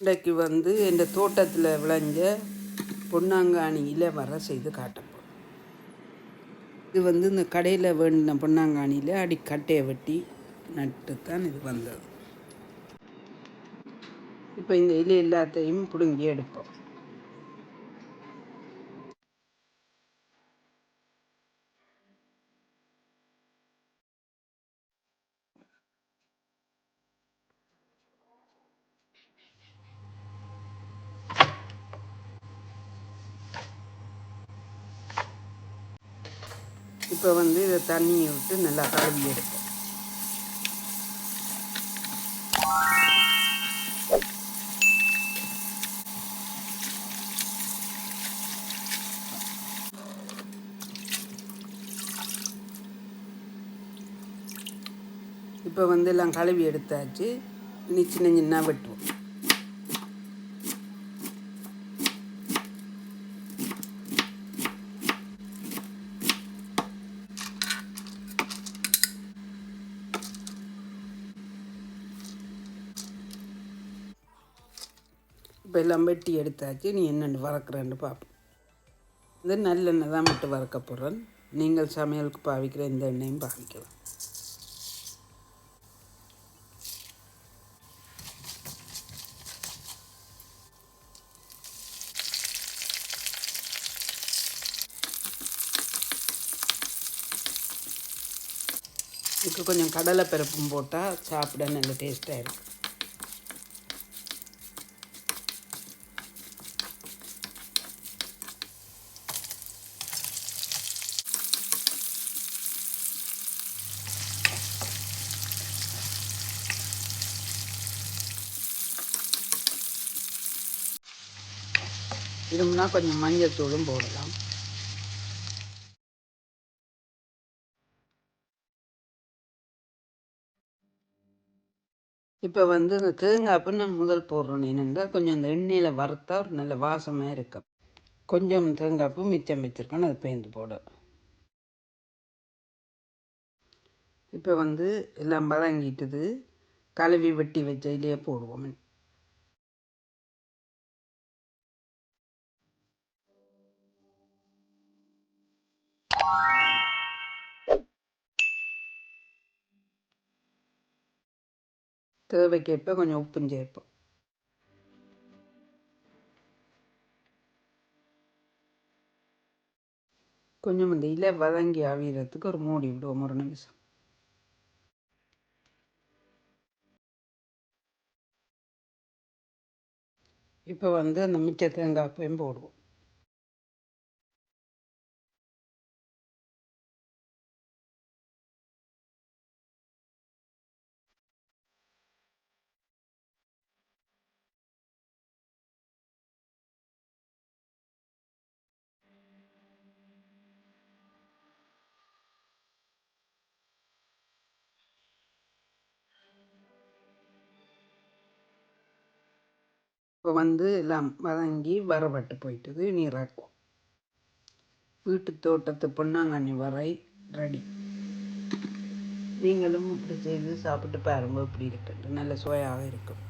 இன்றைக்கு வந்து இந்த தோட்டத்தில் விளைஞ்ச பொன்னாங்கானியில் வர செய்து காட்டப்போம் இது வந்து இந்த கடையில் வேண்டின பொன்னாங்கானியில் அடி கட்டையை வெட்டி நட்டு தான் இது வந்தது. இப்போ இந்த இலை எல்லாத்தையும் பிடுங்கி எடுப்போம். இப்போ வந்து இதை தண்ணியை விட்டு நல்லா கழுவி எடுப்போம் இப்போ வந்து எல்லாம் கழுவி எடுத்தாச்சு. இனி சின்ன சின்ன வெட்டுவோம். இப்போ எல்லாம் வெட்டி எடுத்தாச்சு. நீ என்னென்னு வறக்கிறேன்னு பார்ப்போம். இது நல்லெண்ணெய் தான் மட்டும் வறக்க போகிறேன் நீங்கள் சமையலுக்கு பாவிக்கிற எந்த எண்ணெயும் பாவிக்கலாம். இதுக்கு கொஞ்சம் கடலை பருப்பும் போட்டால் சாப்பிட நல்ல டேஸ்ட்டாக இருக்கும். விரும்பினா கொஞ்சம் மஞ்சள் தூளும் போடலாம். இப்போ வந்து இந்த தேங்காய்ப்பு நான் முதல் போடுறோம் என்னென்னா கொஞ்சம் இந்த எண்ணெயில் வறுத்தா ஒரு நல்ல வாசமாக இருக்கும். கொஞ்சம் தேங்காய்ப்பு மிச்சம் வச்சுருக்கேன் அது பேந்து போட இப்போ வந்து எல்லாம் வதங்கிட்டுது. கழுவி வெட்டி வச்ச போடுவோம். தேவைக்கேற்ப கொஞ்சம் உப்பும் சேர்ப்போம். கொஞ்சம் இந்த இலை வதங்கி அவியறதுக்கு ஒரு மூடி விடுவோம் ஒரு நிமிஷம். இப்போ வந்து அந்த மிச்ச தேங்காய் அப்பையும் போடுவோம். இப்போ வந்து எல்லாம் வதங்கி வரப்பட்டு போயிட்டுது நீராக்குவோம் வீட்டு தோட்டத்து பொன்னாங்கண்ணி வரை ரெடி. நீங்களும் இப்படி செய்து சாப்பிட்டு பாருங்கள் இப்படி இருக்குது நல்ல சுவையாக இருக்கும்.